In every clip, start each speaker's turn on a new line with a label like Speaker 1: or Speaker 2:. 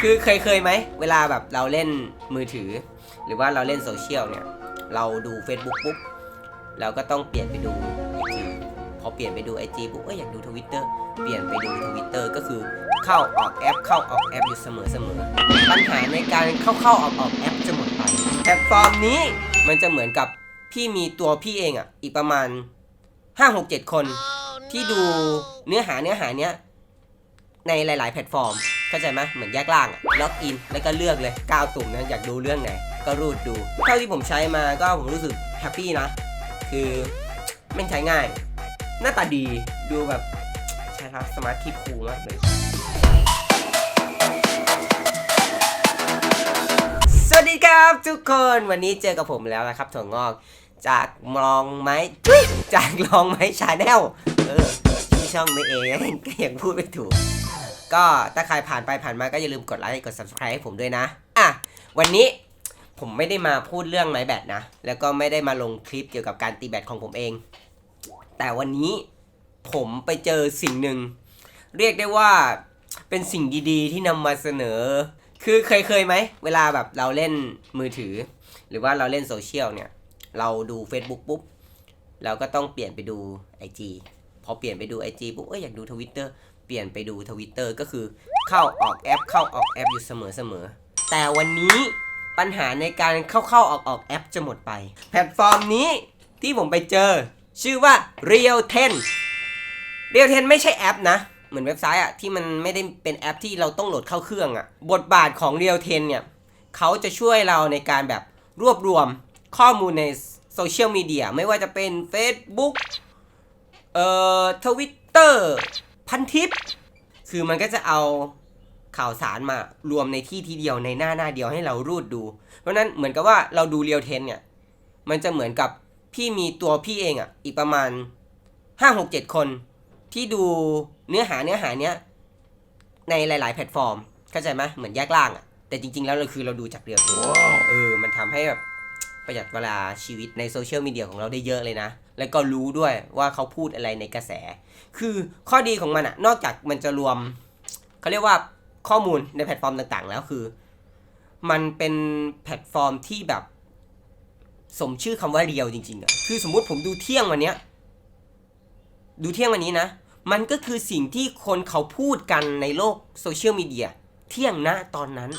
Speaker 1: คือเคยเคยไหม เวลาแบบเราเล่นมือถือ หรือว่าเราเล่นโซเชียลเนี่ย เราดู Facebook ปุ๊บเราก็ต้องเปลี่ยนไปดู IG พอเปลี่ยนไปดู IG ปุ๊บเอ้ยอยากดูทวิตเตอร์เปลี่ยนไปดูทวิตเตอร์ก็คือเข้าออกแอป เข้าออกแอปอยู่เสมอเสมอปัญหาในการเข้าเข้าออกออกแอปจะหมดไปแพลตฟอร์มนี้มันจะเหมือนกับพี่มีตัวพี่เองอะ อีกประมาณ 5 6 7 คนที่ดูเนื้อหาเนื้อหาเนี้ยในหลาย ๆ แพลตฟอร์ม เข้าใจไหมเหมือนแยกล่างล็อกอินแล้วก็เลือกเลยก้าวตุ่มนะอยากดูเรื่องไหน ก็รูดดูเท่าที่ผมใช้มาก็ผมรู้สึกแฮปปี้นะ คือแม่ใช้ง่าย หน้าตาดีดูแบบใช่ครับสมาร์ทคีคูลมากเลยสวัสดีครับทุกคนวันนี้เจอกับผมแล้วนะครับถั่วงอกจากมองไม้จากลองไม้ชาแนลเออชื่อช่องไม่เองก็ยังพูดไม่ถูก ก็ถ้าใครผ่านไปผ่านมาก็อย่าลืมกดไลค์กด subscribe ให้ผมด้วยนะ อะ วันนี้ผมไม่ได้มาพูดเรื่องไม้แบตนะ แล้วก็ไม่ได้มาลงคลิปเกี่ยวกับการตีแบตของผมเอง แต่วันนี้ผมไปเจอสิ่งหนึ่ง เรียกได้ว่าเป็นสิ่งดีๆ ที่นำมาเสนอ คือเคยเคยไหม เวลาแบบเราเล่นมือถือ หรือว่าเราเล่นโซเชียลเนี่ย เราดู Facebook ปุ๊บ เราก็ต้องเปลี่ยนไปดู IG พอเปลี่ยนไปดู IG ปุ๊บเอ้ยอยากดูทวิตเตอร์ เปลี่ยนไปดูทวิตเตอร์ก็คือเข้าออกแอป เข้าออกแอปอยู่เสมอเสมอแต่วันนี้ปัญหาในการเข้าเข้าออกออกแอปจะหมดไป แพลตฟอร์มนี้ที่ผมไปเจอ ชื่อว่า Real 10 Real 10 ไม่ใช่แอปนะ เหมือนเว็บไซต์อะที่มันไม่ได้เป็นแอปที่เราต้องโหลดเข้าเครื่องอะบทบาทของ Real 10 เนี่ยเขาจะช่วยเราในการแบบรวบรวมข้อมูลในโซเชียลมีเดียไม่ว่าจะเป็น Facebook เอ่อทวิตเตอร์ พันทิป คือมันก็จะเอาข่าวสารมารวมในที่ทีเดียวในหน้าหน้าเดียวให้เรารูดดู เพราะฉะนั้นเหมือนกับว่าเราดูเรียวเทนเนี่ย มันจะเหมือนกับพี่มีตัวพี่เองอะ่ะ อีกประมาณ 5 6 7 คน ที่ดูเนื้อหาเนื้อหาเนี้ยในหลาย ๆ แพลตฟอร์ม เข้าใจไหมเหมือนแยกล่างอะ่ะ แต่จริง ๆ แล้วเราคือเราดูจากเรียวเทนเออ มันทำให้แบบประหยัดเวลาชีวิตในโซเชียลมีเดียของเราได้เยอะเลยนะ แล้วก็รู้ด้วยว่าเขาพูดอะไรในกระแส คือข้อดีของมันอะนอกจากมันจะรวมเขาเรียกว่าข้อมูลในแพลตฟอร์มต่างๆ แล้วคือ มันเป็นแพลตฟอร์มที่แบบ สมชื่อคำว่าเรียวจริงๆอะคือสมมุติผมดูเที่ยงวันเนี้ย ดูเที่ยงวันนี้นะ มันก็คือสิ่งที่คนเขาพูดกันในโลกโซเชียลมีเดียเที่ยงนะตอนนั้น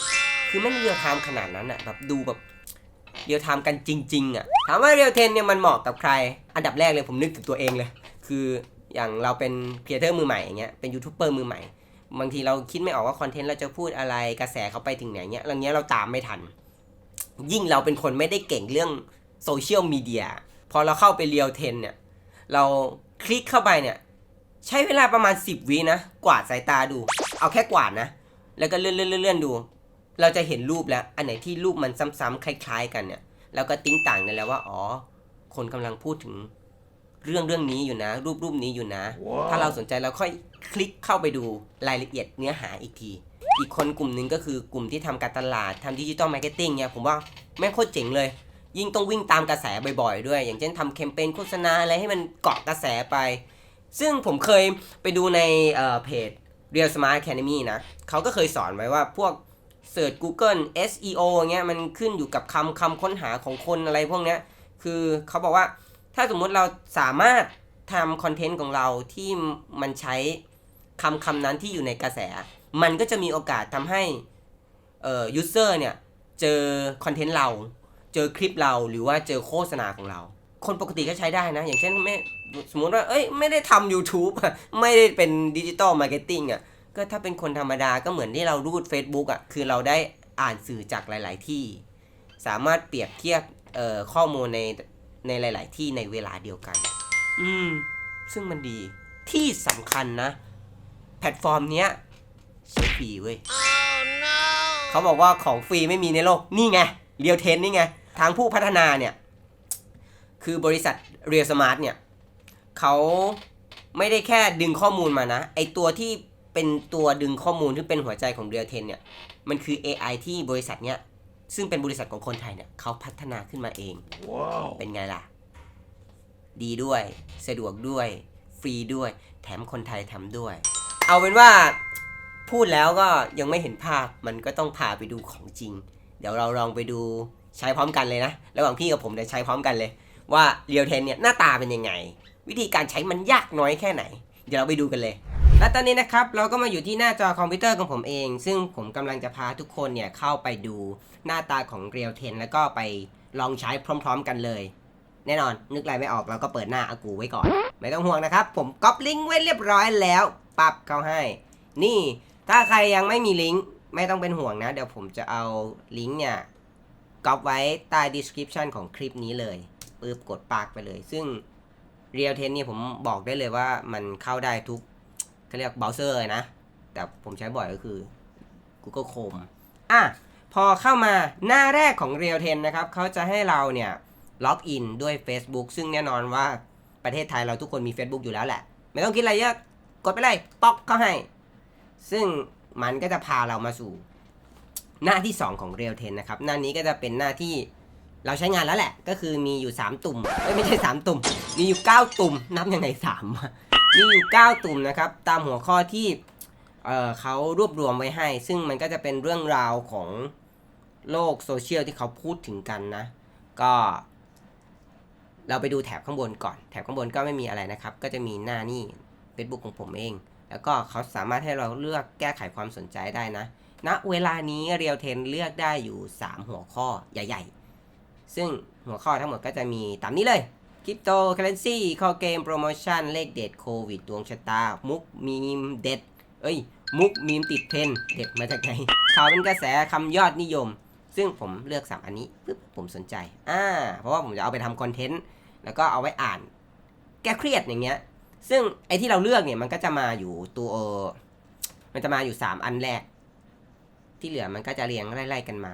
Speaker 1: คือไม่เรียวไทม์ขนาดนั้นอะแบบดูแบบ เรียวไทม์กันจริง ๆอะถามว่าเรียวเทนเนี่ยมันเหมาะกับใคร อันดับแรกเลยผมนึกถึงตัวเองเลย คืออย่างเราเป็นครีเอเตอร์มือใหม่อย่างเงี้ย เป็นยูทูบเบอร์มือใหม่ บางทีเราคิดไม่ออกว่าคอนเทนต์เราจะพูดอะไร กระแสเขาไปถึงไหนเงี้ยเราเงี้ยเราตามไม่ทัน ยิ่งเราเป็นคนไม่ได้เก่งเรื่องโซเชียลมีเดีย พอเราเข้าไปเรียวเทนเนี่ย เราคลิกเข้าไปเนี่ย ใช้เวลาประมาณ 10วินะ กวาดสายตาดู เอาแค่กวาดนะ แล้วก็เลื่อนเลื่อนเลื่อนดู เราจะเห็นรูปแล้ว อันไหนที่รูปมันซ้ำๆคล้าย ๆ กันเนี่ยแล้วก็ติ้งต่างกันแล้วว่า อ๋อ คนกำลังพูดถึงเรื่องเรื่องนี้อยู่นะ รูปรูปนี้อยู่นะถ้าเราสนใจเราค่อยคลิกเข้าไปดูรายละเอียดเนื้อหาอีกที อีกคนกลุ่มหนึ่งก็คือกลุ่มที่ทำการตลาดทำดิจิตอลมาร์เก็ตติ้งเนี่ยผมว่าแม่งโคตรเจ๋งเลย ยิ่งต้องวิ่งตามกระแสบ่อยๆ ด้วย อย่างเช่นทำแคมเปญโฆษณาอะไรให้มันเกาะกระแสไป ซึ่งผมเคยไปดูในเอ่อเพจ Real Smart Academy นะเขาก็เคยสอนไว้ว่าพวก เสิร์ช Google SEO เงี้ยมันขึ้นอยู่กับคำคำค้นหาของคนอะไรพวกเนี้ยคือเขาบอกว่าถ้าสมมุติเราสามารถทำคอนเทนต์ของเราที่มันใช้คำคำนั้นที่อยู่ในกระแส มันก็จะมีโอกาสทำให้เอ่อยูเซอร์เนี่ยเจอคอนเทนต์เรา เจอคลิปเราหรือว่าเจอโฆษณาของเรา คนปกติก็ใช้ได้นะ อย่างเช่นไม่สมมติว่าเอ้ยไม่ได้ทำ YouTube ไม่ได้เป็นดิจิตอลมาร์เก็ตติ้งอะ ก็ถ้าเป็นคนธรรมดาก็เหมือนที่เรารูด Facebook อะคือเราได้อ่านสื่อจากหลาย ๆ ที่ สามารถเปรียบเทียบข้อมูลในในหลาย ๆ ที่ในเวลาเดียวกัน อืม ซึ่งมันดีที่สำคัญนะ แพลตฟอร์มเนี้ยใช้ฟรีเว้ยเขาบอกว่าของฟรีไม่มีในโลก นี่ไงเรียวเทนนี่ไง ทางผู้พัฒนาเนี่ย คือบริษัทเรียสมาร์ทเนี่ย เขาไม่ได้แค่ดึงข้อมูลมานะ ไอตัวที่ เป็นตัวดึงข้อมูลที่เป็นหัวใจของเรีย l เทนเนี่ย มันคือ AI ที่บริษัทเนี้ย ซึ่งเป็นบริษัทของคนไทยเนี่ยเขาพัฒนาขึ้นมาเองเป็นไงล่ะ ดีด้วย สะดวกด้วย ฟรีด้วย แถมคนไทยทำด้วย เอาเป็นว่าพูดแล้วก็ยังไม่เห็นภาพ มันก็ต้องพาไปดูของจริง เดี๋ยวเราลองไปดูใช้พร้อมกันเลยนะ ระหว่างพี่กับผมเดี๋ยวใช้พร้อมกันเลย ว่าเรียวเทนเนี่ยหน้าตาเป็นยังไง วิธีการใช้มันยากน้อยแค่ไหน เดี๋ยวเราไปดูกันเลย และตอนนี้นะครับเราก็มาอยู่ที่หน้าจอคอมพิวเตอร์ของผมเอง ซึ่งผมกำลังจะพาทุกคนเนี่ยเข้าไปดูหน้าตาของเรียวเทนแล้วก็ไปลองใช้พร้อม ๆ กันเลย แน่นอนนึกอะไรไม่ออกเราก็เปิดหน้าอากูไว้ก่อน ไม่ต้องห่วงนะครับ ผมก๊อปลิงก์ไว้เรียบร้อยแล้วปับเข้าให้ นี่ถ้าใครยังไม่มีลิงก์ไม่ต้องเป็นห่วงนะ เดี๋ยวผมจะเอาลิงก์เนี่ยก๊อปไว้ใต้ description ของคลิปนี้เลยปึ๊บกดปากไปเลย ซึ่ง Real 10เนี่ยผมบอกได้เลยว่ามันเข้าได้ทุก เขาเรียกเบราว์เซอร์นะ แต่ผมใช้บ่อยก็คือ Google Chrome อะ พอเข้ามาหน้าแรกของ Real 10 นะครับ เขาจะให้เราเนี่ยล็อกอินด้วย Facebook ซึ่งแน่นอนว่าประเทศไทยเราทุกคนมี Facebook อยู่แล้วแหละ ไม่ต้องคิดอะไรเยอะ กดไปเลยป๊อกเข้าให้ ซึ่งมันก็จะพาเรามาสู่หน้าที่ 2 ของ Real 10 นะครับ หน้านี้ก็จะเป็นหน้าที่ เราใช้งานแล้วแหละ ก็คือมีอยู่ 3 ตุ่มไม่ใช่ 3 ตุ่ม มีอยู่ 9 ตุ่ม นับยังไง3มีอยู่ 9 ตุ่มนะครับ ตามหัวข้อที่เเขารวบรวมไว้ให้ ซึ่งมันก็จะเป็นเรื่องราวของโลกโซเชียลที่เขาพูดถึงกันนะ ก็ เราไปดูแถบข้างบนก่อน แถบข้างบนก็ไม่มีอะไรนะครับ ก็จะมีหน้านี่ Facebook ของผมเอง แล้วก็เขาสามารถให้เราเลือกแก้ไขความสนใจได้นะณเวลานี้เรียวเทนเลือกได้อยู่ 3 หัวข้อใหญ่ ๆ ซึ่งหัวข้อทั้งหมดก็จะมีตามนี้เลยคริปโตเคอเรนซีคอเกมโปรโมชั่น เลขเด็ดโควิดดวงชะตา มุกมีมเด็ด เอ้ย มุกมีมติดเทรนเด็ดมาจากไหนข่าวเป็นกระแสคำยอดนิยม ซึ่งผมเลือก3อันนี้ปึ๊บผมสนใจอ่าเพราะว่าผมจะเอาไปทำคอนเทนต์ แล้วก็เอาไว้อ่าน แก้เครียดอย่างเงี้ย ซึ่งไอที่เราเลือกเนี่ยมันก็จะมาอยู่ตัวมันจะมาอยู่ 3 อันแรก ที่เหลือมันก็จะเรียงไล่ๆกันมา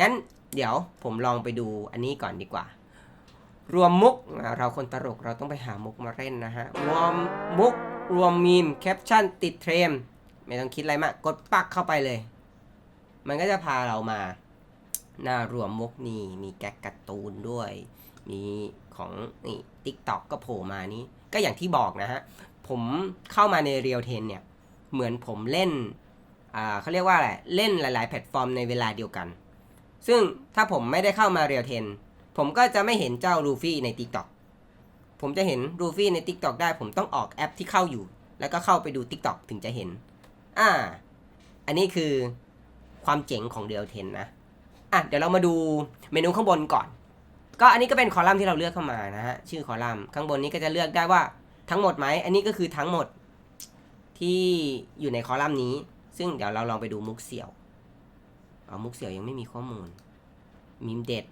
Speaker 1: งั้น เดี๋ยวผมลองไปดูอันนี้ก่อนดีกว่า รวมมุก เราคนตลกเราต้องไปหามุกมาเล่นนะฮะ รวมมุก รวมมีมแคปชั่นติดเทรม ไม่ต้องคิดอะไรมาก กดปักเข้าไปเลย มันก็จะพาเรามา หน้ารวมมุกนี่ มีแก๊กการ์ตูนด้วย มีของนี่ทิกต็อกก็โผล่มานี้ ก็อย่างที่บอกนะฮะ ผมเข้ามาในเรียลเทนเนี่ย เหมือนผมเล่น อ่าเขาเรียกว่าอะไร เล่นหลาย ๆ แพลตฟอร์มในเวลาเดียวกัน ซึ่งถ้าผมไม่ได้เข้ามาเรียลเทนผมก็จะไม่เห็นเจ้าลูฟี่ใน TikTok ผมจะเห็นลูฟี่ใน TikTok ได้ ผมต้องออกแอปที่เข้าอยู่ แล้วก็เข้าไปดู TikTok ถึงจะเห็น อ่า อันนี้คือความเจ๋งของเรียลเทนนะ อะ เดี๋ยวเรามาดูเมนูข้างบนก่อน ก็อันนี้ก็เป็นคอลัมน์ที่เราเลือกเข้ามานะฮะ ชื่อคอลัมน์ข้างบนนี้ก็จะเลือกได้ว่าทั้งหมดไหม อันนี้ก็คือทั้งหมดที่อยู่ในคอลัมน์นี้ ซึ่งเดี๋ยวเราลองไปดูมุกเสี่ยว เอามุกเสี่ยวยังไม่มีข้อมูล มีมเด็ด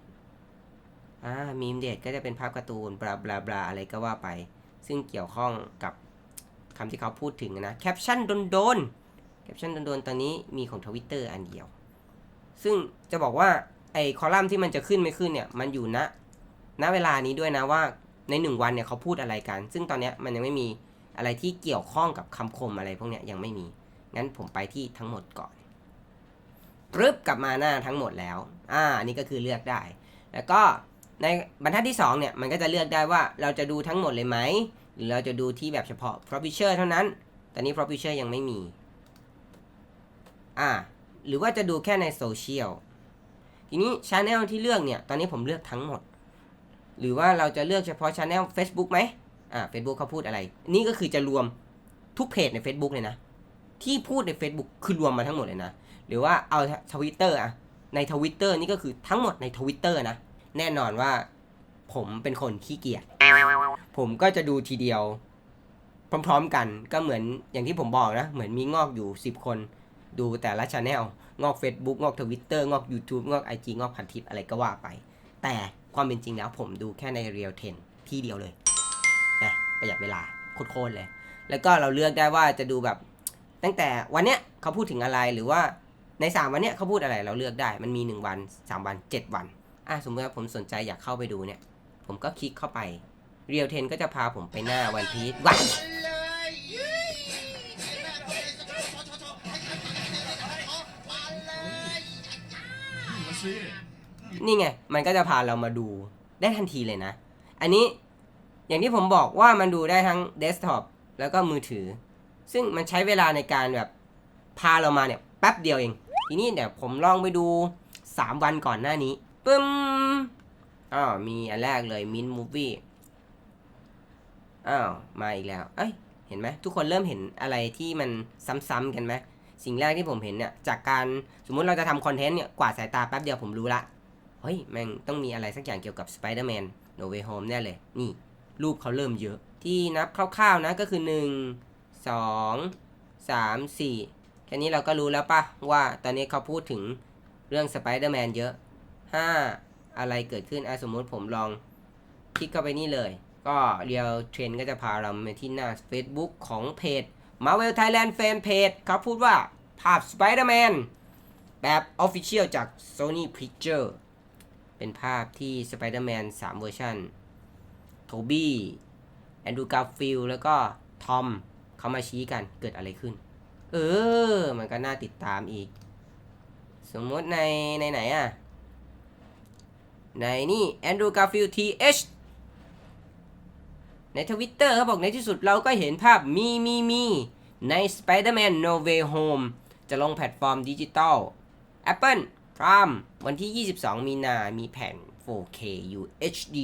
Speaker 1: อ่า มีมเด็ดก็จะเป็นภาพการ์ตูน บลาบลาบลาอะไรก็ว่าไป ซึ่งเกี่ยวข้องกับคำที่เขาพูดถึงนะ แคปชั่นโดนๆ แคปชั่นโดนๆ ตอนนี้มีของทวิตเตอร์อันเดียว ซึ่งจะบอกว่าไอ้คอลัมน์ที่มันจะขึ้นไม่ขึ้นเนี่ย มันอยู่ณณเวลานี้ด้วยนะว่าในหนึ่งวันเนี่ยเขาพูดอะไรกัน ซึ่งตอนนี้มันยังไม่มีอะไรที่เกี่ยวข้องกับคำคมอะไรพวกเนี้ยยังไม่มี งั้นผมไปที่ทั้งหมดก่อน ปึ๊บกลับมาหน้าทั้งหมดแล้ว อ่าอันนี้ก็คือเลือกได้ แล้วก็ในบรรทัดที่2เนี่ยมันก็จะเลือกได้ว่าเราจะดูทั้งหมดเลยไหมหรือเราจะดูที่แบบเฉพาะ Publisher เท่านั้น ตอนนี้ Publisher ยังไม่มี อ่า หรือว่าจะดูแค่ในโซเชียล ทีนี้ช n แนลที่เลือกเนี่ย ตอนนี้ผมเลือกทั้งหมด หรือว่าเราจะเลือกเฉพาะช n แนล Facebook ไหมอ่า Facebook เขาพูดอะไร นี่ก็คือจะรวมทุกเพจใน Facebook เลยนะ ที่พูดใน Facebook คือรวมมาทั้งหมดเลยนะ หรือว่าเอาทวิตเตอร์อะในทวิตเตอร์นี่ก็คือทั้งหมดในทวิตเตอร์นะ แน่นอนว่าผมเป็นคนขี้เกียจผมก็จะดูทีเดียว พร้อมๆกันก็เหมือนอย่างที่ผมบอกนะ เหมือนมีงอกอยู่ 10 คน ดูแต่ละช anel งอก Facebook งอก Twitter งอก YouTube งอก IG งอกพันทิปอะไรก็ว่าไป แต่ความเป็นจริงแล้วผมดูแค่ใน Real 10ที่เดียวเลยนะประหยัดเวลาโคตรๆเลย แล้วก็เราเลือกได้ว่าจะดูแบบ ตั้งแต่วันเนี้ยเขาพูดถึงอะไรหรือว่า ใน 3 วันเนี้ยเขาพูดอะไรเราเลือกได้ มันมี 1 วัน 3 วัน 7 วัน อะสมมติว่าผมสนใจอยากเข้าไปดูเนี่ย ผมก็คลิกเข้าไป Real 10ก็จะพาผมไปหน้าวันพีชวันนี่ไง มันก็จะพาเรามาดูได้ทันทีเลยนะ อันนี้อย่างที่ผมบอกว่ามันดูได้ทั้งเดสก์ท็อปแล้วก็มือถือ ซึ่งมันใช้เวลาในการแบบพาเรามาเนี่ยแป๊บเดียวเอง ทีนี้เดี๋ยวผมลองไปดู 3 วันก่อนหน้านี้ปึ้มอ้าวมีอันแรกเลยมินมูฟี่อ้าวมาอีกแล้ว เอ้ยเห็นไหมทุกคนเริ่มเห็นอะไรที่มันซ้ำๆกันไหมสิ่งแรกที่ผมเห็นเนี่ยจากการสมมุติเราจะทำคอนเทนต์เนี่ยกวาดสายตาแป๊บเดียวผมรู้ละเฮ้ยแม่งต้องมีอะไรสักอย่างเกี่ยวกับ Spider-Man No Way Home แน่เลย นี่ รูปเขาเริ่มเยอะ ที่นับคร่าวๆนะก็คือ 1 2 3 4 แค่นี้เราก็รู้แล้วปะว่าตอนนี้เขาพูดถึงเรื่อง Spider-Man เยอะ 5 อะไรเกิดขึ้นอสมมุติผมลองคลิกเข้าไปนี่เลย ก็เรียวเทรนก็จะพาเราไปที่หน้า Facebook ของเพจ Marvel Thailand Fan Page เขาพูดว่าภาพ Spider-Man แบบ Official จาก Sony Picture เป็นภาพที่ Spider-Man 3 เวอร์ชันโทบี้แอนดูการ์ฟิลแล้วก็ทอมเขามาชี้กันเกิดอะไรขึ้น เออ มันก็น่าติดตามอีก สมมติในในไหนอะในนี่แอนดรูกาฟิลทีเอชในทวิตเตอร์เขาบอกในที่สุดเราก็เห็นภาพมีมีมีใน Spider-Man No Way Home จะลงแพลตฟอร์มดิจิตอล Apple Prime วันที่ 22 มีนา มีแผ่น 4K UHD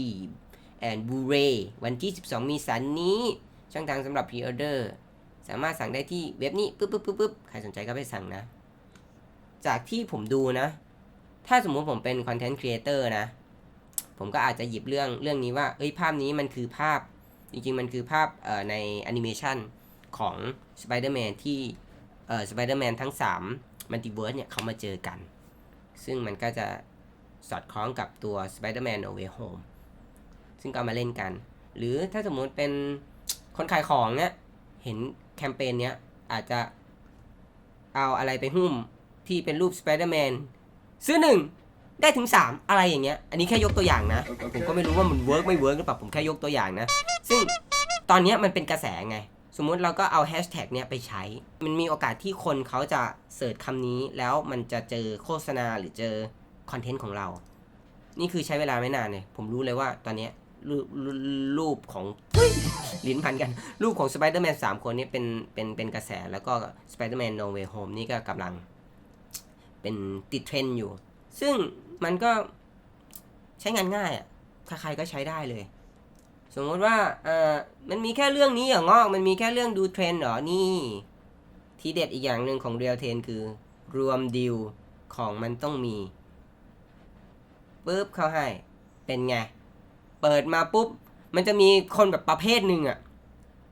Speaker 1: and Blu-ray วันที่ 12 มีสันนี้ ช่องทางสำหรับพรีออเดอร์ สามารถสั่งได้ที่เว็บนี้ปึ๊บปึ๊บปึ๊บปึ๊บใครสนใจก็ไปสั่งนะ จากที่ผมดูนะ ถ้าสมมุติผมเป็นคอนเทนต์ครีเอเตอร์นะ ผมก็อาจจะหยิบเรื่องเรื่องนี้ว่าเอ้ยภาพนี้มันคือภาพ จริงๆ มันคือภาพในแอนิเมชันของ Spider-Man ที่เอ่อ Spider-Man ทั้ง3 Multiverse เนี่ยเขามาเจอกัน ซึ่งมันก็จะสอดคล้องกับตัว Spider-Man No Way Home ซึ่งก็มาเล่นกัน หรือถ้าสมมุติเป็นคนขายของเนี่ยเห็น แคมเปญเนี้ยอาจจะเอาอะไรไปหุ้มที่เป็นรูป Spider-Man ซื้อหนึ่งได้ถึง 3 อะไรอย่างเงี้ย อันนี้แค่ยกตัวอย่างนะ ผมก็ไม่รู้ว่ามันเวิร์กไม่เวิร์กหรือเปล่า ผมแค่ยกตัวอย่างนะ ซึ่งตอนเนี้ยมันเป็นกระแสไง สมมุติเราก็เอาแฮชแท็กเนี้ยไปใช้ มันมีโอกาสที่คนเขาจะเสิร์ชคำนี้ แล้วมันจะเจอโฆษณาหรือเจอคอนเทนต์ของเรา นี่คือใช้เวลาไม่นานเลย ผมรู้เลยว่าตอนเนี้ย รูปรูปของลิ้นพันกัน รูปของ Spider-Man 3คนนี้เป็นเป็นเป็นกระแสแล้วก็ Spider-Man No Way Home นี่ก็กำลังเป็นติดเทรนด์อยู่ ซึ่งมันก็ใช้งานง่ายอะใครๆก็ใช้ได้เลย สมมติว่าเออมันมีแค่เรื่องนี้อย่างงอกมันมีแค่เรื่องดูเทรนด์เหรอ นี่ ทีเด็ดอีกอย่างหนึ่งของ Real 10คือ รวมดิวของมันต้องมีปุ๊บเข้าให้เป็นไง เปิดมาปุ๊บ มันจะมีคนแบบประเภทหนึ่งอะ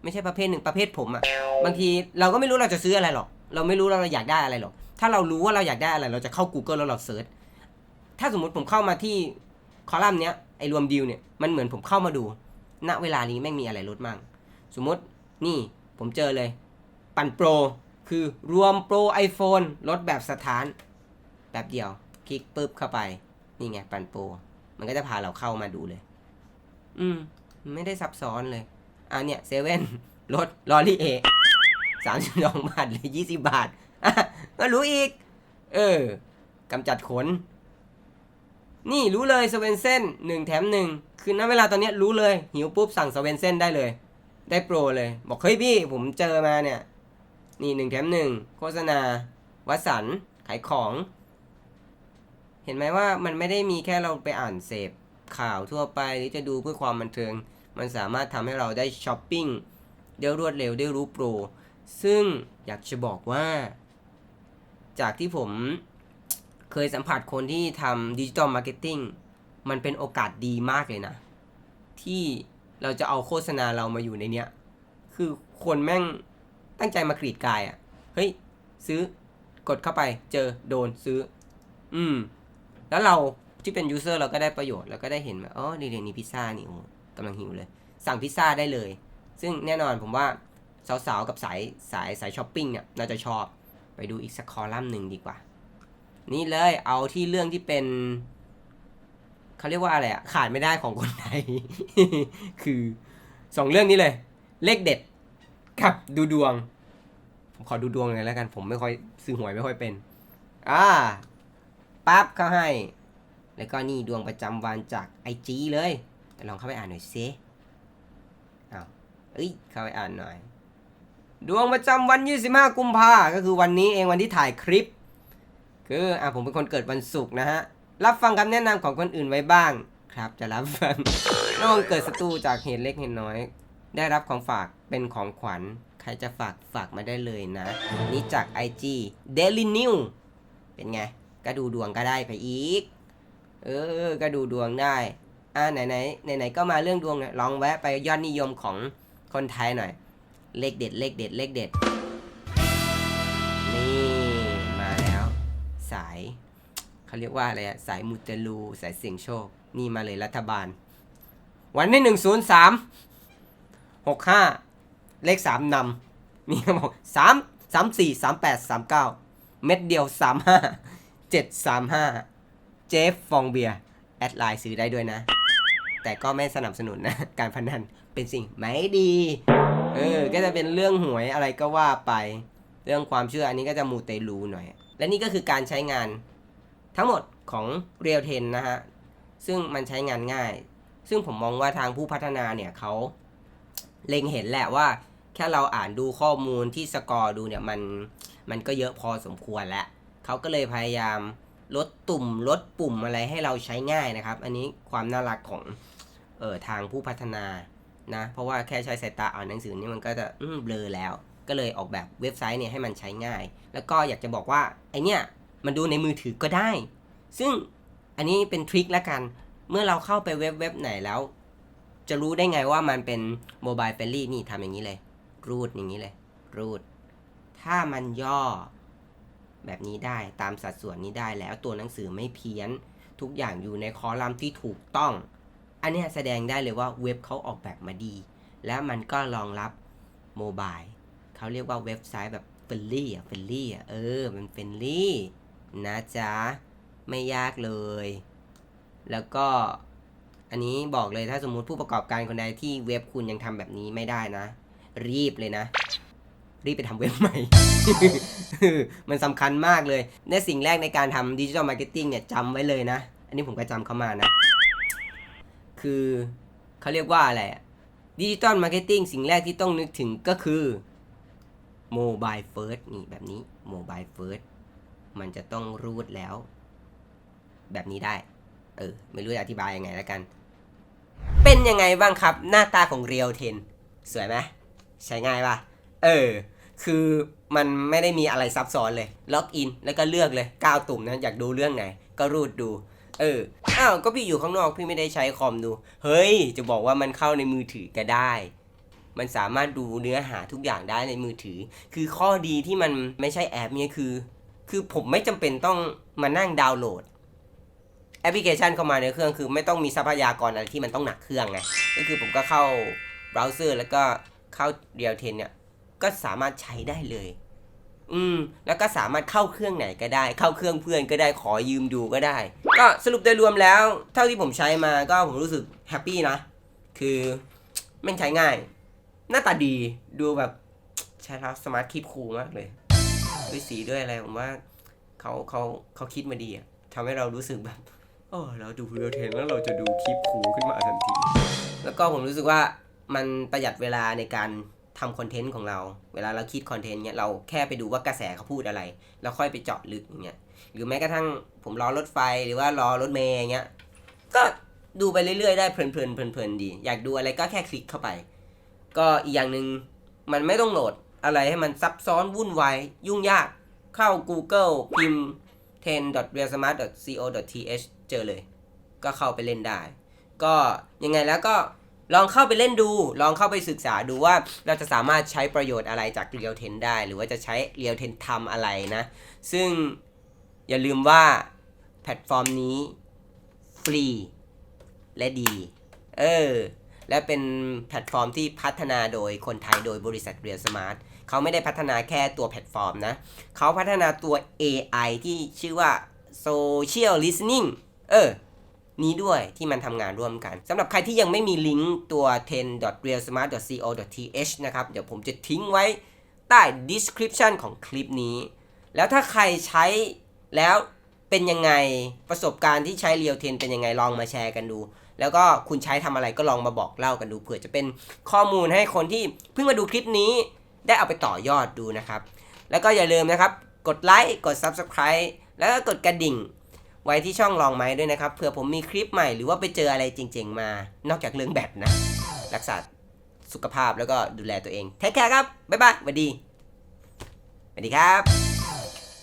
Speaker 1: ไม่ใช่ประเภทหนึ่งประเภทผมอะบางทีเราก็ไม่รู้เราจะซื้ออะไรหรอก เราไม่รู้เราอยากได้อะไรหรอก ถ้าเรารู้ว่าเราอยากได้อะไร เราจะเข้า Google แล้วเราเซิร์ช ถ้าสมมติผมเข้ามาที่คอลัมน์เนี้ยไอรวมดีลเนี่ย มันเหมือนผมเข้ามาดู ณ เวลานี้แม่งมีอะไรลดมั่ง สมมตินี่ผมเจอเลย ปั่นโปร คือรวมโปร iPhone ลดแบบสถานแป๊บเดียว คลิกปุ๊บเข้าไป นี่ไง ปั่นโปร มันก็จะพาเราเข้ามาดูเลย อืม ไม่ได้ซับซ้อนเลย อะเนี่ยเซเว่นลดลอรี่เอสามสิบสองบาทเหรือยี่สิบาท อะ ก็รู้อีก เออกำจัดขน นี่รู้เลยสเวนเซนหนึ่งแถมหนึ่งคือณเวลาตอนนี้รู้เลย หิวปุ๊บสั่งสเวนเซนได้เลย ได้โปรเลย บอกเฮ้ยพี่ผมเจอมาเนี่ย นี่หนึ่งแถมหนึ่งโฆษณา วัสันขายของ เห็นไหมว่ามันไม่ได้มีแค่เราไปอ่านเสพ ข่าวทั่วไป หรือจะดูเพื่อความบันเทิง มันสามารถทำให้เราได้ช้อปปิ้งได้รวดเร็วได้รู้โปร ซึ่งอยากจะบอกว่า จากที่ผมเคยสัมผัสคนที่ทำดิจิ t a ลมาร์เก็ตติ้งมันเป็นโอกาสดีมากเลยนะ ที่เราจะเอาโฆษณาเรามาอยู่ในเนี้ย คือคนแม่งตั้งใจมากรีดกายอะ่ะ เฮ้ย ซื้อกดเข้าไปเจอโดนซื้อ อืม แล้วเรา ที่เป็นยูเซอร์เราก็ได้ประโยชน์ แล้วก็ได้เห็นว่าอ๋อนี่เดี๋ยวนี้พิซซ่านี่โอ้กำลังหิวเลย สั่งพิซซ่าได้เลย ซึ่งแน่นอนผมว่าสาวๆ กับสายสายสายช้อปปิ้งเนี่ยน่าจะชอบ ไปดูอีกสักคอลัมน์หนึ่งดีกว่า นี่เลยเอาที่เรื่องที่เป็นเขาเรียกว่าอะไรอะขาดไม่ได้ของคนไทย คือสองเรื่องนี้เลย เลขเด็ดกับดูดวง ผมขอดูดวงเลยแล้วกัน ผมไม่ค่อยซื้อหวยไม่ค่อยเป็น อ่าปั๊บเขาให้ แล้วก็นี่ดวงประจำวันจากไอจีเลยแต่ลองเข้าไปอ่านหน่อยซิอ้าวเอ้ยเข้าไปอ่านหน่อย ดวงประจำวัน 25 กุมภาก็คือวันนี้เองวันที่ถ่ายคลิป คืออะผมเป็นคนเกิดวันศุกร์นะฮะ รับฟังคำแนะนำของคนอื่นไว้บ้าง ครับจะรับฟังระวังเกิดศัตรูจากเหตุเล็กเหตุน้อย ได้รับของฝากเป็นของขวัญ ใครจะฝากฝากมาได้เลยนะ นี่จาก IG Daily New เป็นไง ก็ดูดวงก็ได้ไปอีก เออ ก็ดูดวงได้ อ่าไหนไหนไหนไหนก็มาเรื่องดวงเนี่ยลองแวะไปยอดนิยมของคนไทยหน่อย เลขเด็ด เลขเด็ด เลขเด็ด นี่มาแล้ว สายเขาเรียกว่าอะไรอะสายมูเตลู สายเสี่ยงโชค นี่มาเลยรัฐบาล วันที่หนึ่งศูนย์สามหกห้าเลขสามนำมีเขาบอกสามสามสี่สามแปดสามเก้าเม็ดเดียวสามห้าเจ็ดสามห้า เจฟฟองเบียร์แอดไลน์ซื้อได้ด้วยนะ แต่ก็ไม่สนับสนุนนะ การพนันเป็นสิ่งไม่ดี เออ ก็จะเป็นเรื่องหวยอะไรก็ว่าไป เรื่องความเชื่ออันนี้ก็จะมูเตลูหน่อย และนี่ก็คือการใช้งานทั้งหมดของ r e a l 10นะฮะ ซึ่งมันใช้งานง่าย ซึ่งผมมองว่าทางผู้พัฒนาเนี่ยเขาเล็งเห็นแหละว่า แค่เราอ่านดูข้อมูลที่สกอร์ดูเนี่ยมันมันก็เยอะพอสมควรแล้วเขาก็เลยพยายาม ลดตุ่มลดปุ่มอะไรให้เราใช้ง่ายนะครับ อันนี้ความน่ารักของเออทางผู้พัฒนานะ เพราะว่าแค่ใช้สายตาอ่านหนังสือนี่มันก็จะเบลอแล้ว ก็เลยออกแบบเว็บไซต์เนี่ยให้มันใช้ง่าย แล้วก็อยากจะบอกว่าไอเนี่ยมันดูในมือถือก็ได้ ซึ่งอันนี้เป็นทริคละกัน เมื่อเราเข้าไปเว็บเว็บไหนแล้ว จะรู้ได้ไงว่ามันเป็นโมบายเฟ n ลี่นี่ทำอย่างนี้เลย รูดอย่างนี้เลย รูด ถ้ามันย่อ แบบนี้ได้ตามสัดส่วนนี้ได้แล้วตัวหนังสือไม่เพี้ยน ทุกอย่างอยู่ในคอลัมน์ที่ถูกต้อง อันนี้แสดงได้เลยว่าเว็บเขาออกแบบมาดี แล้วมันก็รองรับโมบายเขาเรียกว่าเว็บไซต์แบบเฟลลี่อะเฟลลี่อะเออมันเฟลลี่นะจ๊ะ ไม่ยากเลย แล้วก็อันนี้บอกเลยถ้าสมมุติผู้ประกอบการคนใดที่เว็บคุณยังทำแบบนี้ไม่ได้นะ รีบเลยนะ รีบไปทำเว็บใหม่ มันสำคัญมากเลย ในสิ่งแรกในการทำดิจิ t a ลมาร์เก็ตติ้งเนี่ยจำไว้เลยนะ อันนี้ผมก็จำเข้ามานะ คือเขาเรียกว่าอะไรดิจิ t a ลมาร์เก็ตติ้งสิ่งแรกที่ต้องนึกถึงก็คือโมบายเฟิร์สนี่แบบนี้โมบายเฟิร์สมันจะต้องรูดแล้ว แบบนี้ได้ เออ ไม่รู้จะอธิบายยังไงแล้วกัน เป็นยังไงบ้างครับ หน้าตาของเรียวเทนสวยไหมใช้ง่ายปะเออ คือมันไม่ได้มีอะไรซับซ้อนเลย ล็อกอินแล้วก็เลือกเลยก้าวตุ่มนะอยากดูเรื่องไหน ก็รูดดู เออ อ้าว ก็พี่อยู่ข้างนอกพี่ไม่ได้ใช้คอมดู เฮ้ย จะบอกว่ามันเข้าในมือถือก็ได้ มันสามารถดูเนื้อหาทุกอย่างได้ในมือถือ คือข้อดีที่มันไม่ใช่แอปเนี่ยคือ คือผมไม่จำเป็นต้องมานั่งดาวน์โหลดแอปพลิเคชันเข้ามาในเครื่องคือไม่ต้องมีทรัพยากรอะไรที่มันต้องหนักเครื่องไง ก็คือผมก็เข้าเบราว์เซอร์แล้วก็เข้าเรียลเทนเนี่ย ก็สามารถใช้ได้เลย อืม แล้วก็สามารถเข้าเครื่องไหนก็ได้ เข้าเครื่องเพื่อนก็ได้ขอยืมดูก็ได้ ก็สรุปโดยรวมแล้ว เท่าที่ผมใช้มาก็ผมรู้สึกแฮปปี้นะ คือม่งใช้ง่าย หน้าตาดีดูแบบใช้แล้วสมาร์ทคีบคูลมากเลยด้วยสีด้วยอะไรผมว่าเขาเขาเขาคิดมาดีอะทำให้เรารู้สึกแบบโอ้เราดูเรียลเทนแล้วเราจะดูคลิปคูลขึ้นมาทันที แล้วก็ผมรู้สึกว่ามันประหยัดเวลาในการ ทำคอนเทนต์ของเรา เวลาเราคิดคอนเทนต์เนี่ยเราแค่ไปดูว่ากระแสเขาพูดอะไร แล้วค่อยไปเจาะลึกอย่างเงี้ยหรือแม้กระทั่งผมรอรถไฟหรือว่ารอรถเมย์อย่างเงี้ยก็ดูไปเรื่อยๆได้เพลินๆเพลินๆดี อยากดูอะไรก็แค่คลิกเข้าไป ก็อีกอย่างหนึ่งมันไม่ต้องโหลดอะไรให้มันซับซ้อนวุ่นวายยุ่งยากเข้า Google พิมพ์ 10.realsmart.co.th เจอเลย ก็เข้าไปเล่นได้ ก็ยังไงแล้วก็ ลองเข้าไปเล่นดู ลองเข้าไปศึกษาดูว่าเราจะสามารถใช้ประโยชน์อะไรจาก Real 10ได้ หรือว่าจะใช้ Real 10ทนทำอะไรนะ ซึ่งอย่าลืมว่าแพลตฟอร์มนี้ฟรีและดี เออ และเป็นแพลตฟอร์มที่พัฒนาโดยคนไทยโดยบริษัท Real Smart เขาไม่ได้พัฒนาแค่ตัวแพลตฟอร์มนะ เขาพัฒนาตัว AI ที่ชื่อว่า Social Listening เออ นี้ด้วยที่มันทำงานร่วมกันสำหรับใครที่ยังไม่มีลิงก์ตัว 10.realsmart.co.th นะครับ เดี๋ยวผมจะทิ้งไว้ใต้ description ของคลิปนี้ แล้วถ้าใครใช้แล้วเป็นยังไงประสบการณ์ที่ใช้ Real 10เป็นยังไงลองมาแชร์กันดู แล้วก็คุณใช้ทำอะไรก็ลองมาบอกเล่ากันดูเผื่อจะเป็นข้อมูลให้คนที่เพิ่งมาดูคลิปนี้ได้เอาไปต่อยอดดูนะครับ แล้วก็อย่าลืมนะครับ กดไลค์กด Subscribe แล้วก็กดกระดิ่ง ไว้ที่ช่องลองไม้ด้วยนะครับเผื่อผมมีคลิปใหม่หรือว่าไปเจออะไรจริง ๆ มา นอกจากเรื่องแบตนะ รักษาสุขภาพแล้วก็ดูแลตัวเองเทคแคร์ครับบ๊ายบายสวัสดีสวัสดีครับ